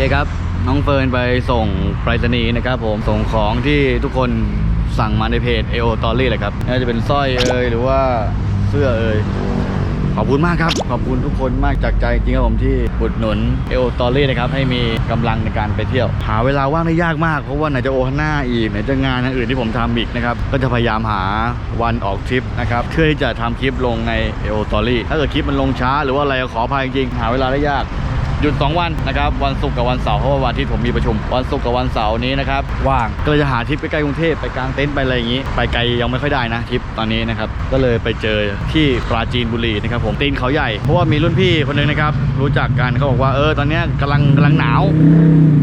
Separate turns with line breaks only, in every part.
เคครับ น้องเฟิร์นไปส่งไปรษณีย์นะครับ ผมส่งของที่ทุกคนสั่งมาในเพจ a อ t o r y เลยครับไม่าจะเป็นสร้อยเอ่ยหรือว่าเสื้อเอ่ยขอบคุณมากครับ ขอบคุณทุกคนมากจากใจจริงครับผมที่อุดหนุน a อ t o r y นะครับ ให้มีกำลังในการไปเที่ยว หาเวลาว่างได้ยากมากเพราะว่าไหนจะโอฮาน่าอีกไหนจะงานอื่นที่ผมทำอีกนะครับ ก็จะพยายามหาวันออกทริปนะครับเพื่อที่จะทำคลิปลงใน a อ t o r y ถ้าเกิดคลิปมันลงช้า หรือว่าอะไรขออภัยจริงหาเวลาได้ยาก หยุด 2 วันนะครับวันศุกร์กับวันเสาร์เพราะว่าวันอาที่ผมมีประชุม วันศุกร์กับวันเสาร์นี้นะครับว่างก็เลยจะหาทริปใกล้ๆกรุงเทพไปกางเต็นท์ไปอะไรอย่างนี้ ไปไกลยังไม่ค่อยได้นะทริปตอนนี้นะครับก็เลยไปเจอที่ปราจีนบุรีนะครับผมตีนเขาใหญ่เพราะว่ามีรุ่นพี่คนหนึงนะครับรู้จักกันเขาบอกว่าเออตอนเนี้ยกำลังกำลังหนาว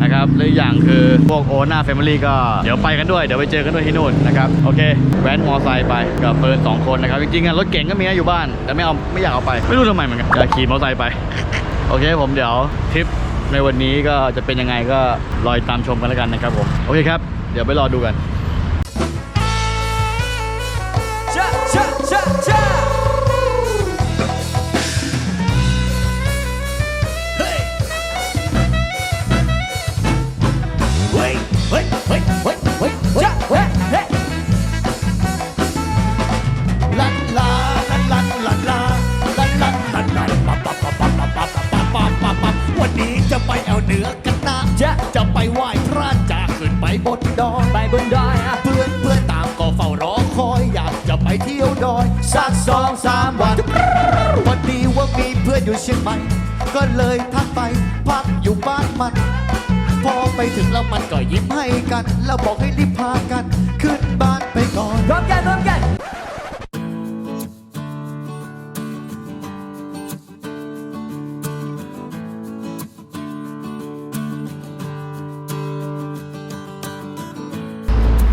นะครับและอีกอย่างคือพวกโอนาแฟมิลี่ก็เดี๋ยวไปกันด้วยเดี๋ยวไปเจอกันด้วยที่นู่นนะครับโอเคแว้นมอไซค์ไปกับเฟิร์นสองคนนะครับจริงๆอะรถเก๋งก็มีนะอยู่บ้าน แต่ไม่เอาไม่อยากเอาไป ไม่รู้ทำไมเหมือนกันจะขี่มอไซค์ไป โอเคผมเดี๋ยวทริปในวันนี้ก็จะเป็นยังไงก็รอยตามชมกันแล้วกันนะครับผม โอเคครับ เดี๋ยวไปรอดูกัน
cha cha cha cha บนดอยไปบนดอยอะเพื่อนเพื่อนตามก็เฝ้ารอคอยอยากจะไปเที่ยวดอยสักสองสามวันวันดีว่ามีเพื่อนอยู่เชียงใหม่ก็เลยทักไปพักอยู่บ้านมัน พอไปถึงแล้วมันก็ยิ้มให้กัน แล้วบอกให้รีบพากัน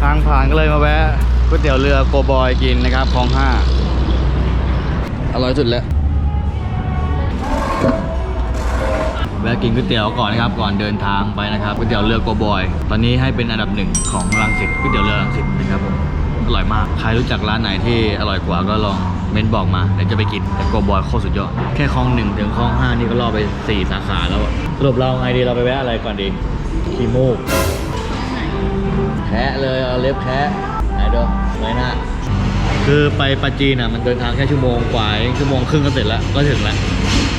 ทางผ่านก็เลยมาแวะก๋วยเตี๋ยวเรือโกบอยกินนะครับคลองห้าอร่อยสุดแล้วแวะกินก๋วยเตี๋ยวก่อนนะครับก่อนเดินทางไปนะครับก๋วยเตี๋ยวเรือโกบอย ตอนนี้ให้เป็นอันดับหนึ่งของรังสิตก๋วยเตี๋ยวเรือรังสิตนะครับผมอร่อยมากใครรู้จักร้านไหนที่อร่อยกว่าก็ลองเมนบอกมาเดี๋ยวจะไปกินแต่โกบอยโคตรสุดยอดแค่คลองหนึ่งถึงคลองห้านี่ก็ล่อไปสี่สาขาแล้วสรุปเราไงดีเราไปแวะอะไรก่อนดีขี้มูกแคะเลย เอาเล็บแคะไหนดูไหนหน้าคือไปปาจีนอะมันเดินทางแค่ชั่วโมงกว่าเองชั่วโมงครึ่งก็เสร็จแล้วก็ถึงแล้ว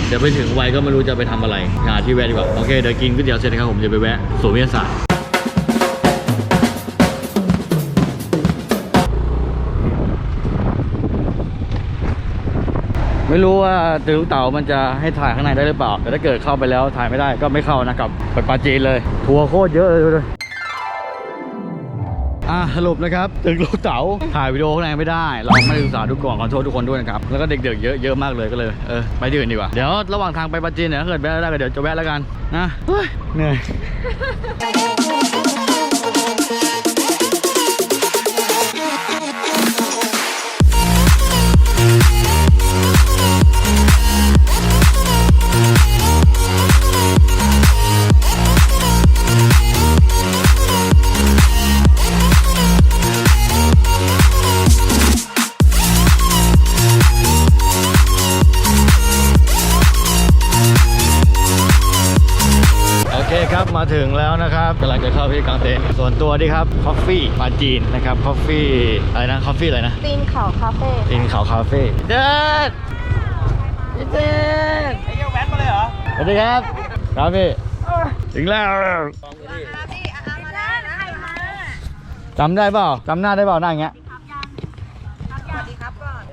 เดี๋ยวไปถึงไวก็ไม่รู้จะไปทำอะไรหาที่แวะดีกว่าโอเคเดี๋ยวกินก๋วยเตี๋ยวเสร็จนะครับผมจะไปแวะสวนวิทยาศาสตร์ไม่รู้ว่าตือลูกเต๋ามันจะให้ถ่ายข้างในได้หรือเปล่า แต่ถ้าเกิดเข้าไปแล้วถ่ายไม่ได้ก็ไม่เข้านะครับไปปาจีนเลย ทัวร์โคตรเยอะเลย อะสรุปนะครับถึงลูกเต๋าถ่ายวิดีโอข้างในไม่ได้ เราไม่ได้ศึกษาดูก่อนขอโทษทุกคนด้วยนะครับ แล้วก็เด็กๆเยอะเยอะมากเลยก็เลยเออไปที่อื่นดีกว่า เดี๋ยวระหว่างทางไปปัจจินเนี่ยถ้าเกิดแวะได้ก็เดี๋ยวจะแวะแล้วกันนะเฮ้ยเหนื่อย คครับมาถึงแล้วนะครับกำลังจะเข้าที่กลางเต็นท์ส่วนตัวดีครับคอฟฟี่ปาจีนนะครับคอฟฟี่อะไรนะคอฟฟี่อะไรนะ
ตีนเขาคาเฟ่
อินเขาคาเฟ่เดินเดินไอ้เหี้ยแว้นมาเลยเหรอสวัสดีครับครับพี่ถึงแล้วจำได้เปล่าจำหน้าได้เปล่าหน้าอย่างเงี้ยสวัสดีครับก่อน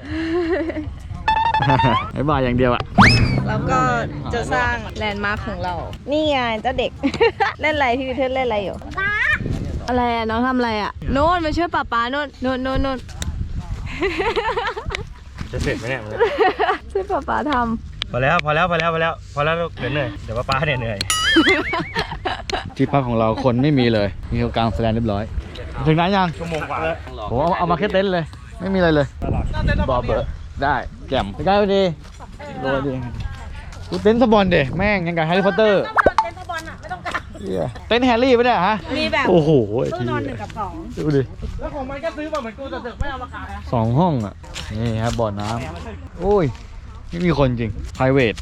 ไอ้บ่ายอย่างเดียวอะ
แล้วก็จะสร้างแลนด์มาร์คของเรา นี่ไงเจ้าเด็ก เล่นอะไรพี่วิเทอร์เล่นอะไรอยู่ อะไรอะน้องทำอะไรอะโน่นมาช่วยป้าป้าโน่นโน่นโน่นโน่น
จะเสร็จไหมเนี่ย
ช่วยป้าป้าท
พอแล้วพอแล้วพอแล้วพอแล้วพอแล้วเดี๋ยวเหนื่อยเดี๋ยวป้าเนี่ยเหนื่อยำ
ที่พักของเราคนไม่มีเลยมีเขากลางแสดงเรียบร้อย ถึงนั้นยัง
ชั่วโมงกว่าแล้ว
ผมเอาเอามาแค่เต็นท์เลย ไม่มีอะไรเลยบอเบอร์ได้แจ่มไปได้พอดีโรยดี กูเต็นท์สปอนเดแม่งยังกับแฮร์รี่พอตเตอร์
เต็นท์บอลอะไม่ต้องการ
เหี้ยเต็นท์แฮร์รี่ปะเนี่ยฮะ
มีแบบ
โอ้โห
ตู้นอนหนึ่งกับสอง
ดูดิ
แล้วของมันก็ซื้อมาเหมือนกูแต่เสือกไม่เอามาขายอะ
สองห้องอะนี่ครับบ่อน้ำโอ้ยไม่มีคนจริง private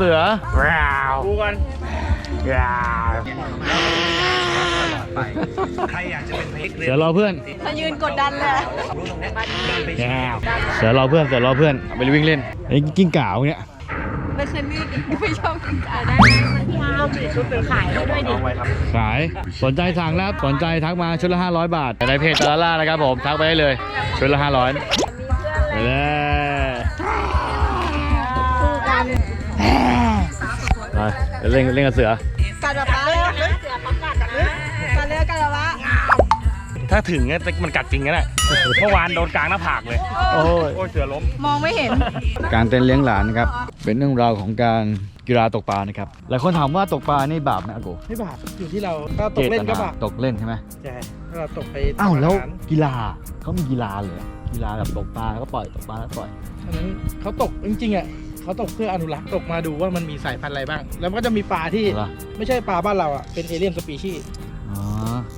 เสือ
ดูกันใครอยากจะเป็นพริก
เสือรอเพื่อน
ถ้ายืนกดดันเลย
เสือรอเพื่อนเสือรอเพื่อนเอาไปวิ่งเล่นไอ้กิ้งก่าวเนี่ย
ไม่เคยมีไม่ชอบกินไก่ได้
ขายสนใจสั่งนะครับสนใจทักมาชุดละ500 บาทในเพจตะลาล่านะครับผมทักไปได้เลยชุดละ500ไปเลย ไปเล่นเล่นกับเสือ
กัดแบบป้าเลยเสือปักกัดกันเลยกัดเลยกัดแบบว่า
ถ้าถึงเนี่ยมันกัดจริงนะเนี่ยเมื่อวานโดนกลางหน้าผากเลย
โอ้ย
โอ้ยเสือล้ม
มองไม่เห็น
การเต้นเลี้ยงหลานนะครับ เป็นเรื่องราวของการกีฬาตกปลานะครับ หลายคนถามว่าตกปลานี่บาปไหมอากู
ไม่บาปอยู่ที่เราถ้าตกเล่นก็บาป
ตกเล่นใช่ไหม
ใช่ถ้าเราตกไป
อ้าวแล้ว
ทำอาหาร
กีฬาเขามีกีฬาเลยเหรอกีฬาแบบตกปลาแล้วก็ปล่อยตกปลาแล้วปล่อย
อันนั้นเขาตกจริงๆอะ เขาตกเพื่ออนุรักษ์ตกมาดูว่ามันมีสายพันธุ์อะไรบ้าง แล้วมันก็จะมีปลาที่
เหรอ
ไม่ใช่ปลาบ้านเราอะเป็นเอเลี่ยนสปีชีส์
อ๋อ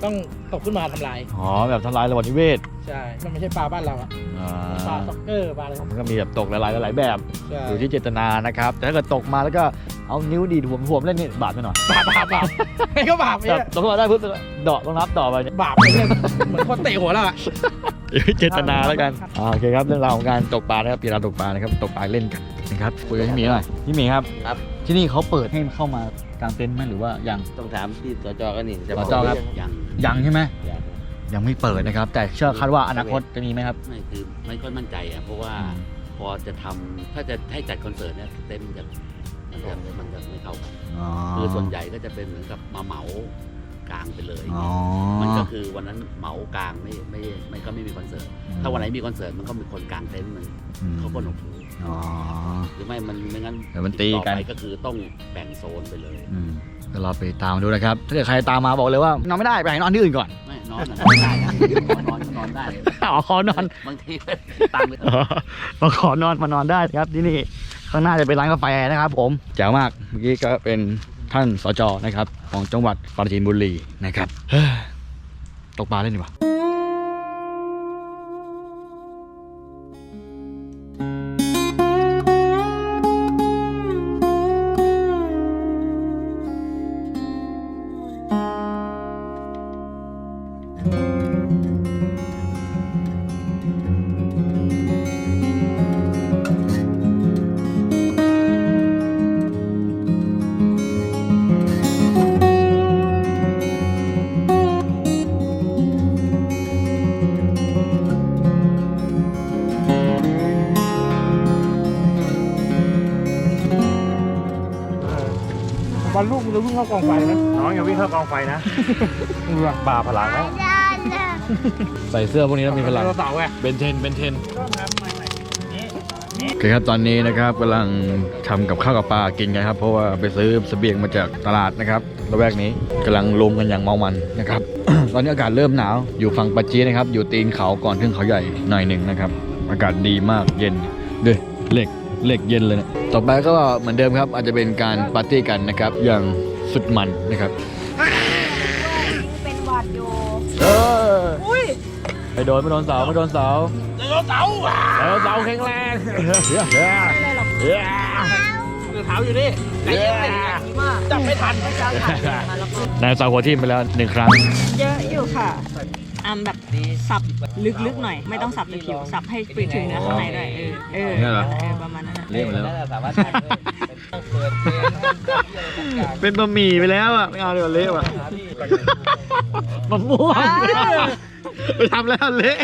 ต้องตกขึ้นมาทำลาย
อ๋อแบบทำลายระบบนิเวศ
ใช่มันไม่ใช่ปลาบ้านเราอะ
อ่า
ปลาซ็อกเกอร์ปลาอะไร
มันก็มีแบบตกหลายๆหลายๆแบบ
ใช่
อยู่ที่เจตนานะครับ แต่ถ้าเกิดตกมาแล้วก็เอานิ้วดีดหัวหัวเล่นนี่บาปไปหน่อย
บาปบาปบาปไม่ก็บาป
แบ
เนี่
บ
ย
ตกมาได้ปุ๊บเดาะต้องนับต่อไปเนี่ย
บาปเนี่ยเหมือนคนเตะหัวเราอะ
อยู่ที่ เจตนาแล้วกันอ่าโอเคครับเรื่องราวของการตกปลานะครับกีฬาตกปลานะครับตกปลาเล่นกันนะครับคุยกับพี่หมีหน่อยพี่หมีครับ
ครับ
ที่นี่เขาเปิดให้เข้ามากางเต็นท์ไหมหรือว่ายัง
ต้องถามที่สจกันนี่
สจครับ
ยัง
ยังใช่ไหม
ยัง
ยังไม่เปิดนะครับ แต่เชื่อคาดว่าอนาคตจะมีไหมครับ
ไม่คือไม่ค่อยมั่นใจอะเพราะว่าพอจะทำถ้าจะให้จัดคอนเสิร์ตเนี่ยเต็มนจะมันจะมันจะไม่เข้ากัน
อ๋อ
คือส่วนใหญ่ก็จะเป็นเหมือนกับมาเหมา กลางไปเลย
อ๋อ
มันก็คือวันนั้นเหมากลางไม่ไม่ไม่ก็ไม่มีคอนเสิร์ต ถ้าวันไหนมีคอนเสิร์ตมันก็มีคนกลางเต็นท์มัน
อืม
เขาก็หนวกหู
อ๋อ
หรือไม่มันไม่งั้น
เดี๋ยวมันตีกัน
อไปก็คือต้องแบ่งโซนไปเลย
อืมก็เราไปตามดูนะครับ ถ้าเกิดใครตามมาบอกเลยว่านอนไม่ได้ไปหานอนที่อื่นก่อน
ไม่นอนน่ะนอนได้นะนอนก็นอนได้
อ๋อขอนอน
บางทีตามไป
อ๋อมาขอนอนมานอนได้ครับที่นี่ข้างหน้าจะเป็นร้านกาแฟนะครับผมแจ๋วมากเมื่อกี้ก็เป็น ท่านสจนะครับ ของจังหวัดปราจีนบุรีนะครับเฮ้ยตกปลาเล่นดีกว่า
เข้ากองไฟไหม
น้องอย่าวิ่งเข้ากองไฟนะ
เรือ
บ่าพลังนะ
ใส่เสื้อพวกนี้แล้วมีพลัง
เรือเสาไง
เบนเทนเบนเทนโอเคครับตอนนี้นะครับกำลังทำกับข้าวกับปลากินกันครับ เพราะว่าไปซื้อเสบียงมาจากตลาดนะครับระแวกนี้กำลังลมกันอย่างเมามันนะครับ ตอนนี้อากาศเริ่มหนาวอยู่ฝั่งปัจจีนะครับ อยู่ตีนเขาก่อนขึ้นเขาใหญ่หน่อยหนึ่งนะครับ อากาศดีมากเย็นด้วยเหล็กเหล็กเย็นเลยนะต่อไปก็เหมือนเดิมครับอาจจะเป็นการปาร์ตี้กันนะครับ อย่าง สุดมันนะครับ
เป็นหวัดอยู่
เออไม่โดนไม่โดนเสาไม่โดนเสาเสาเสาเสาแข็งแรงเฮ้ยเฮ้ยเฮ้ย
เรือเท้าอยู่นี่ใจเย็นๆจับไม่ทัน
นายเสาหัวทิ่มไปแล้วหนึ่งครั้ง
เยอะอยู่ค่ะ อันแบบสับลึกๆหน่อย ไม่ต้องสับในผิวสับให้ไปถึงเนื้อข้างในด้วยเออเออ
เนี่ยเหรอ
เออประมาณนั้นนะ
เละหมดแล้ว
สามารถ
เป็นบะหมี่ไปแล้วอะไม่เอาดีกว่าเละว่ะมะม่วงไปทำแล้วเละ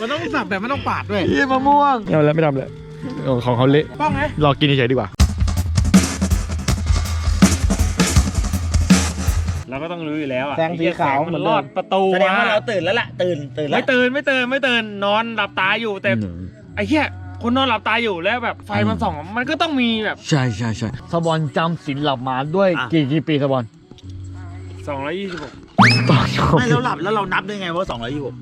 มันต้องสับแบบไม่ต้องปาดด้วย
ยี่มะม่วงไม่เอาแล้วไม่ทำเลยของเขาเละ
ป้องไง
รอกินเฉยๆดีกว่า
เราก็ต้องรู้อยู่แล้วอะ
แสงสีขาว
ไอ้
เหมื
เหี้
อยนเดิม
แสงมันลอดประตู
แสดงว่าเรา
อะ
ตื่นแล้วล่ะ ตื่นตื่นแล้ว
ไม่ตื่นไม่ตื่นไม่ตื่นนอนหลับตาอยู่แต่ไอ้เหี้ยคนนอนหลับตาอยู่แล้วแบบไฟมันส่องมันก็ต้องมีแบบ
ใช่ใช่ใช่สบอลจำสินหลับมาด้วยกี่กี่ปีสบอล
226
ตอน
ไม่เราหลับแล้วเรานับได้ไงว่าสองร้อยยี่สิบ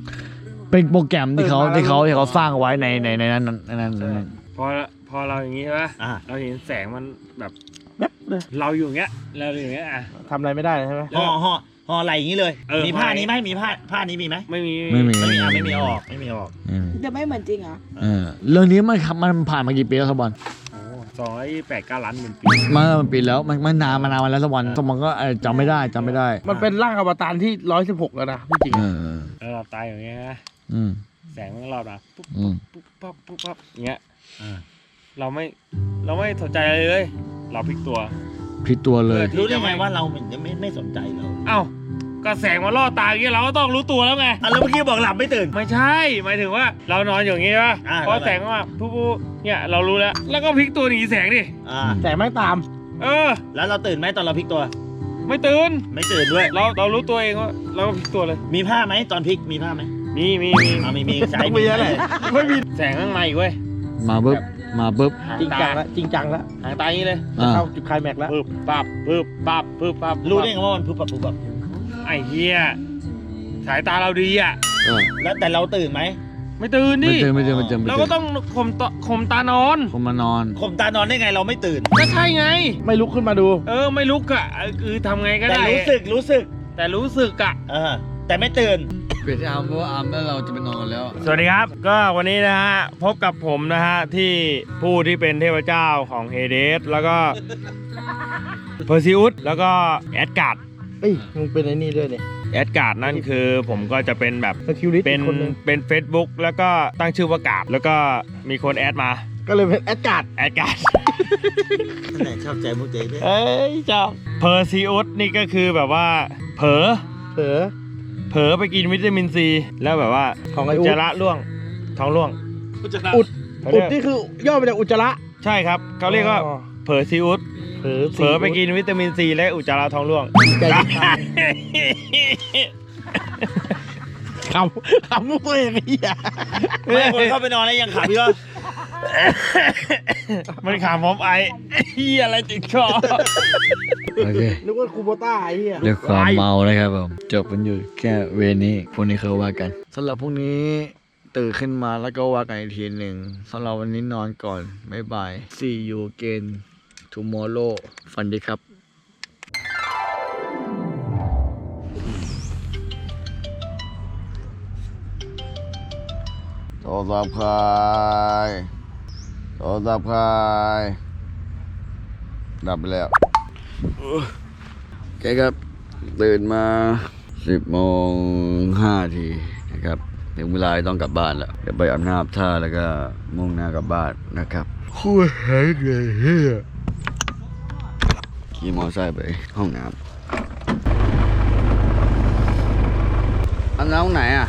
เป็นโปรแกรมที่เขาที่เขาที่เขาสร้างเอาไว้ในในในนั้นในนั้นในนั้น
พอพอเราอย่างงี้ใช่ปะ
อ่า
เราเห็นแสงมันแบบ
แป๊บเลย
เราอยู่อย่างเงี้ยเราอยู่อย่างเงี้ยอะ
ทำอะไรไม่ได้ใช่ไหม
ห่อห่อห่ออะไรอย่างนี้เลย
เออ
มีผ้านี้ไหมมีผ้าผ้านี้มีไหม
ไม่มี
ไม่มี
ไม่มีอะไม่มีออกไม่มีออก
อืม
เดี๋ยวไม่เหมือนจริงเหรอ
เออเรื่องนี้มันมันผ่านมากี่ปีแล้วสบอล
สองร้อยแปดเก้าล้านหมื่นปี
มามันปีแล้วมันมันนานมานานมาแล้วสักวันสมองก็เอ่อจำไม่ได้จำไม่ได้
มันเป็นร่างอวตารที่ร้อยสิบหกแล้วนะพี่จริง
เออเออ
แล้วหลับตาอย่างเงี้ยนะ
อืม
แสงมันรอบนะปุ๊บ
อืม
ปุ๊บปั๊บปุ๊บปั๊บอย่างเงี้ย เราไม่เราไม่สนใจอะไรเลย เราพลิกตัว
พลิกตัวเลย
รู้ได้ไงว่าเรา
ไม่ไม่สนใจเรา
เอ้าก็แสงมาล่อตาอย่างเงี้ยเราก็ต้องรู้ตัวแล้วไง
อะแล้วเมื่อกี้บอกหลับไม่ตื่น
ไม่ใช่หมายถึงว่าเรานอนอยู่อย่างงี้ป่ะ
อ่า
พอแสงมาปุ๊บปุ๊บเนี่ยเรารู้แล้ว แล้วก็พลิกตัวหนีแสงดิ
อ่า
แต่แม่งตาม
เออ
แล้วเราตื่นไหมตอนเราพลิกตัว
ไม่ตื่น
ไม่ตื่นด้วย
เราเรารู้ตัวเองว่าเราก็พลิกตัวเลย
มีผ้าไหมตอนพลิกมีผ้าไหม
มีมีมี
อ่ามีมีใช้
ต้องมีอะไร
ไม่มีแสงข้างในอีกเว้ย
มาปุ๊บ มาปุ๊บ
หาง
จริง
ตา
จังแล้วจริงจังแล้ว
หางตาอย่างนี้เลย
อ่า
เข้าจุดไคลายแม็กซ์แล้ว
ปึ๊บปั๊บปึ๊บปั๊บปึ๊บปั๊บ
รู้ได้ไงว่ามันพุบปับพุบปับ
ไอ้เหี้ยสายตาเราดีอะ
เออ
แล้วแต่เราตื่นไหม
ไม่ตื่น
ไม่
ดิ
เจอไม่เจอไม่เจอไม่
เรา
เจ
ก็
อ
ต้องข่มตาข่มตานอน
คนมานอน
ข่มตานอนได้ไงเราไม่ตื่น
ก็ใช่ไง
ไม่ลุกขึ้นมาดู
เออไม่ลุกอะคือทำไงก็
แต่
ได้
รู้สึกรู้สึก
แต่รู้สึกอะ
เออแต่ไม่ตื่น
เปลี่ยนที่อาร์มเพราะว่าอาร์มแล้วเราจะไปนอนกันแล้ว
สวัสดีครับ ก็วันนี้นะฮะพบกับผมนะฮะที่ผู้ที่เป็นเทพเจ้าของเฮเดสแล้วก็เพอร์ซิอุสแล้วก็แอดการ์ด
เอ้ยมึงเป็นไอ้นี่ด้วยเนี่ย
แอดการ์ดนั่นคือผมก็จะเป็นแบบ
สกิลลิส
เป็น
คนหนึง
เป็น Facebook แล้วก็ตั้งชื่อว่ากาดแล้วก็มีคนแอดมา
ก็เลยเป็นแอดการ์ด
แอดการ์ด
ไหนชอบใจมุกใจด้วย
เอ้ยเจ้าเพอร์ซิอุสนี่ก็คือแบบว่าเผลอ
เผลอ
เผลอไปกินวิตามินซี แล้วแบบว่า
ของไอ้
อุจ
อุ
จา
ด
ระร่วงท้องร่วง
อุดอุดนี่คือย่อมาจากอุจจาระ
ใช่ครับเขาเรียกว่า
อ๋อ
เผลอซิอุส
เผลอ
เผลอไปกินวิตามินซี และอุจจาระท้องร่วง
ใจคำคำมุกตัวเองไอ้เหี้ย
ไม่คนเข้าไปนอนแล้วยังขับพี่ก็
มันขามพร้อมไอเฮียอะไรติดคอ
โอเค
นึกว่าคูโบต้าไอ้เหี้ย
ด้วยความเมานะครับผม จบกันอยู่แค่เวรนี้พรุ่งนี้เขาว่ากันสำหรับพรุ่งนี้ตื่นขึ้นมาแล้วก็ว่ากันอีกทีหนึ่งสำหรับวันนี้นอนก่อนบ๊ายบาย see you again tomorrow ฝันดีครับโทรศัพท์ใคร โทรศัพท์ใครดับไปแล้วโอเคครับ ตื่นมาสิบโมงห้าทีนะครับถึงเวลาต้องกลับบ้านแล้วเดี๋ยวไปอาบน้ำอาบท่าแล้วก็มุ่งหน้ากลับบ้านนะครับคู่หายเลยเฮียขี่มอไซค์ไปห้องน้ำอาบน้ำห้องไหนอะ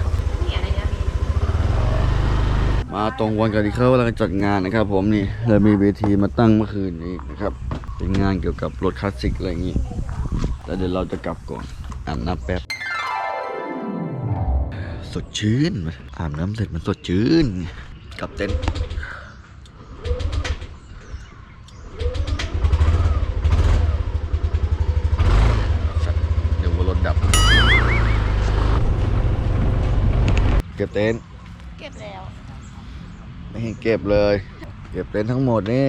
มาตรงวันกับที่เขากำลังจัดงานนะครับ ผมนี่เรามีเวทีมาตั้งเมื่อคืนนี้นะครับ เป็นงานเกี่ยวกับรถคลาสสิกอะไรอย่างนี้แล้วเดี๋ยวเราจะกลับก่อนอาบน้ำแป๊บสดชื่นอาบน้ำเสร็จมันสดชื่นกลับเต็นท์เดี๋ยวรถดับ เก็บเต็นท์ ไม่เห็นเก็บเลย เก็บเต็นท์ทั้งหมดนี่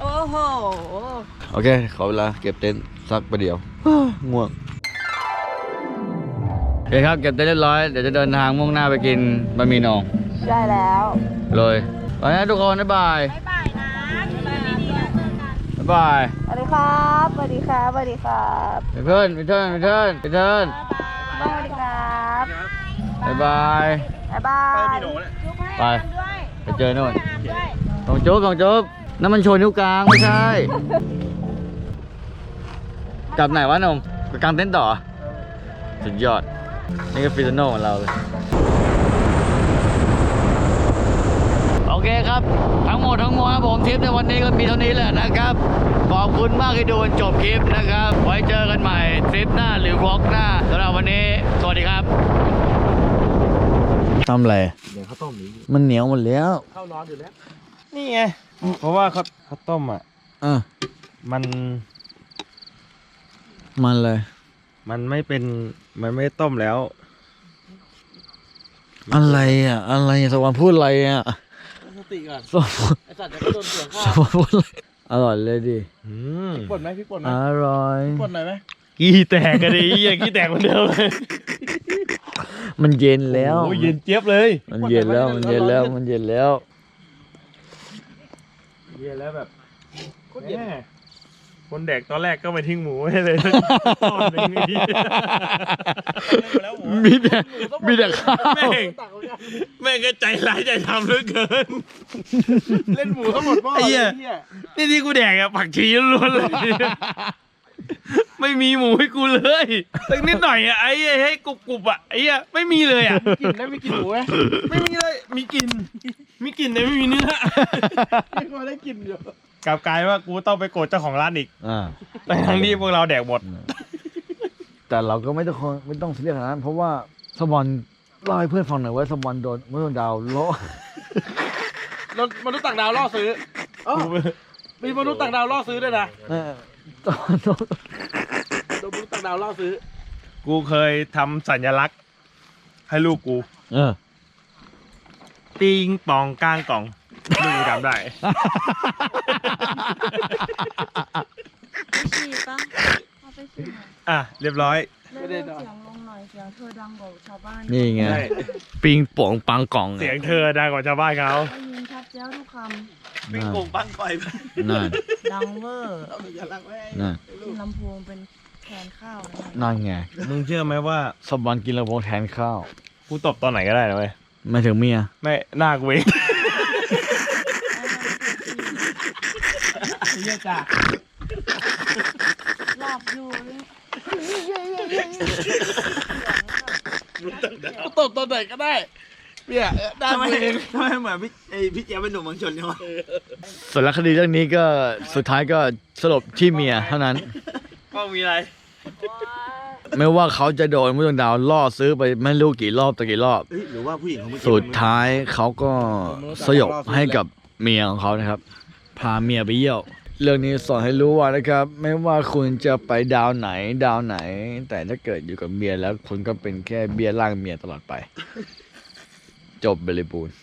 โอ้โห
โอเค ขอเวลาเก็บเต็นท์สักประเดี๋ยวง่วงโอเคครับ เก็บเต็นท์เรียบร้อย เดี๋ยวจะเดินทางมุ่งหน้าไปกินบะหมี่โหนง
ได้แล้ว
เลยไปนะทุกคน บ๊ายบาย
บ๊ายบายนะดูแลดีๆเจอกัน
บ๊ายบาย
สวัสดีครับสวัสดีครับสวัสดีครับ
ไปเพื่อนไปเทิร์นไปเทิร์นไปเทิร์น
สวัสดีครับ
บ๊ายบาย
บ๊ายบาย
ไป ไปเจอโน่นสองจุ๊บสองจุ๊บนั่นมันโชว์นิ้วกลางไม่ใช่ กลับไหนวะหนมไปกลางเต็นท์ต่อ สุดยอด นี่ก็ฟิลโน่ของเราเลยโอเคครับ ทั้งหมดทั้งมวลครับผมทริปในวันนี้ก็มีเท่านี้แหละนะครับ ขอบคุณมากที่ดูจนจบคลิปนะครับ ไว้เจอกันใหม่ทริปหน้าหรือวอล์กหน้าสำหรับวันนี้ สวัสดีครับ ทำอะไร
เดี๋ยวข้าวต้มนี้
มันเหนียวหมดแล้ว
เข้านอนอยู่แล้ว
นี่ไง เพราะว่าข้าวข้าวต้มอะ
อะ
มัน
มันเลย
มันไม่เป็น มันไม่ต้มแล้ว
อะไรอะ อะไรอะสวรรค์พูดอะไรอะ
สติก่อน
สวรรค์พูด
ไอสัตว์เดี๋ยวก็โดนเสียง
ส
ข้าว
วรรค์พูดอะไรอร่อยเลยดิ
อืม
ป่นไหมพี่ป่นไหม
อร่อย
ป่นหน่อยไหม
กี้แตกกันดิเหี้ยกี้แตกเหมือนเดิมเลย
มันเย็นแล้ว
โอ้ยเย็นเจี๊ยบเลย
มันเย็นแล้ว มันเย็นแล้ว มันเย็นแล้ว
เย็นแล้วแบบแม่คนแดกตอนแรกก็ไปทิ้งหมูไว้เลย ตอนหนึ่งไอ้เหี้ย
มีแต่มีแต่ข้าว
แม่งแม่งก็ใจร้ายใจทำเหลือเกิน
เล่นหมูทั้งหมดหม้อ
ไอ้เหี้ย
เหี้ย
นี่ที่กูแดกอะผักชีล้วนๆเลย ไม่มีหมูให้กูเลยสักนิดหน่อยอะไอ้เหี้ยให้กรุบกรุบๆอะไอ้เหี้ยไม่มีเลยอะ
กลินแล้วมีกลินหมูไหม
ไม่มีเลยมีกลิ่นมีกลิ่นแต่ไม่มีเนื้อ
ไม่พอได้กลินอยู่
กลับกลายว่ากูต้องไปโกรธเจ้าของร้านอีก
อ่า
แต่ทั้งที่พวกเราแดกหมด
แต่เราก็ไม่ต้องไม่ต้องเสียขนาดนั้นเพราะว่าสมอนเล่าให้เพื่อนฟังหน่อยว่าสมอนโดนเมื่อดาวโล
รถมนุษย์ต่างดาวล่อซื้อเอ้ามีมนุษย์ต่างดาวล่อซื้อด้วยนะ
เออ ตอนโดน
โดนมนุษย์ต่างดาวล่อซื้อ
กูเคยทำสัญลักษณ์ ให้ลูกกู
เออ
ติงปองก้างกล่องลูกกูจำได้
ไปฉีดปะเอาไปฉีดหน่อย
อะ เรียบร้อย
ไม่ได้นอน
เสียงลงหน่อยเสียงเธอดังกว่าชาวบ้าน
นี่ไง
ใช่
ปิงป่องปังกล่อง
เสียงเธอดังกว่าชาวบ้านเขา
ได้ยินชัดแจ้วทุกค
ปิงป่องปังก่อยนั่นำ
ดังเวอร์
นั่น
กินลำโพงเป็นแทนข้าวนะ
นั่นไง
มึงเชื่อไหมว่า
สมอนกินระโพงแทนข้าว
กูตบตอนไหนก็ได้นะเว้ย
ไม่ถึงเมีย
ไม่หน้ากูเอง
เหี้ยจ้าร
อบอยู่เลย
ตบตอนไหนก็ได้ เนี่ยเออได้เอง
ส่วนละคดีเรื่องนี้ก็สุดท้ายก็สรุปที่เมียเท่านั้น
ก็มีอะไร
ไม่ว่าเขาจะโดนมุดวงดาวล่อซื้อไปไม่รู้กี่รอบต่อกี่รอบ
หรือว่าผู้หญิงเขาไม่
สุดท้ายเขาก็สยบให้กับเมียของเขานะครับ พาเมียไปเยี่ยว เรื่องนี้สอนให้รู้ว่านะครับ ไม่ว่าคุณจะไปดาวไหนดาวไหน แต่ถ้าเกิดอยู่กับเมียแล้วคุณก็เป็นแค่เบี้ยล่างเมียตลอดไป จบบริบูรณ์